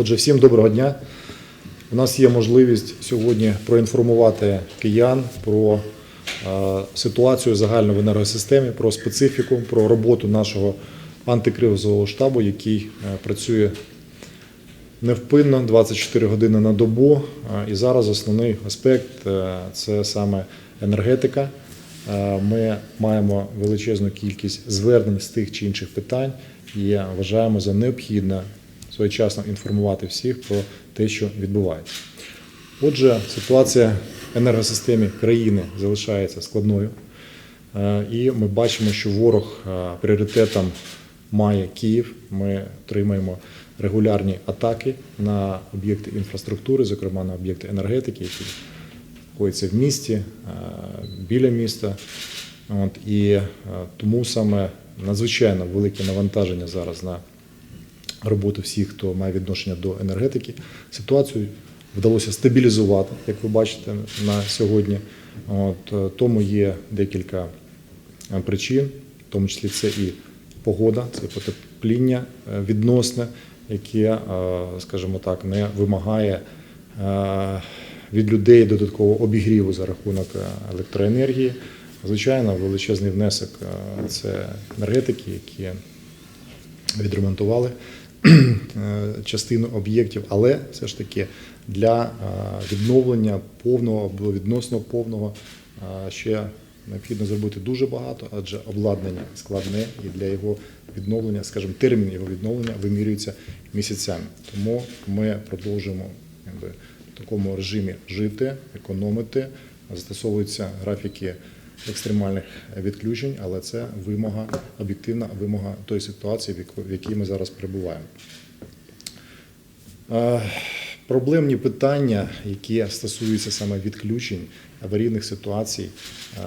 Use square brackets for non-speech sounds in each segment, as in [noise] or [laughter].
Отже, всім доброго дня. У нас є можливість сьогодні проінформувати киян про е, ситуацію загальну в енергосистемі, про специфіку, про роботу нашого антикризового штабу, який е, працює невпинно 24 години на добу. Е, І зараз основний аспект це саме енергетика. Ми маємо величезну кількість звернень з тих чи інших питань і вважаємо за необхідне своєчасно інформувати всіх про те, що відбувається. Отже, ситуація в енергосистемі країни залишається складною. Е, І ми бачимо, що ворог е, пріоритетом має Київ. Ми отримаємо регулярні атаки на об'єкти інфраструктури, зокрема на об'єкти енергетики, які знаходяться в місті, е, біля міста. От, і тому саме надзвичайно велике навантаження зараз на роботу всіх, хто має відношення до енергетики. Ситуацію вдалося стабілізувати, як ви бачите на сьогодні. От, е, тому є декілька е, причин, в тому числі це і погода, це потепління е, відносне, яке, скажімо так, не вимагає від людей додаткового обігріву за рахунок електроенергії. Звичайно, величезний внесок це енергетики, які відремонтували [clears throat] частину об'єктів, але все ж таки для е, відновлення повного або відносно повного е, ще необхідно зробити дуже багато, адже обладнання складне і для його відновлення, скажімо, термін його відновлення вимірюється місяцями. Тому ми продовжуємо якби, в такому режимі жити, економити, застосовуються графіки екстремальних відключень, але це вимога, об'єктивна вимога тої ситуації, в якій ми зараз перебуваємо. Е, Проблемні питання, які стосуються саме відключень аварійних ситуацій е,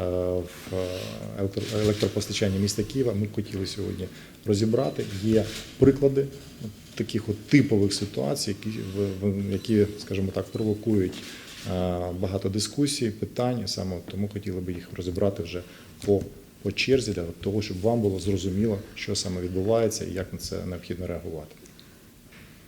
в електропостачанні міста Києва, ми хотіли сьогодні розібрати. Є приклади таких от типових ситуацій, які, скажімо так, провокують е, багато дискусій, питань. Саме тому хотіли би їх розібрати вже по, по черзі, для того, щоб вам було зрозуміло, що саме відбувається і як на це необхідно реагувати.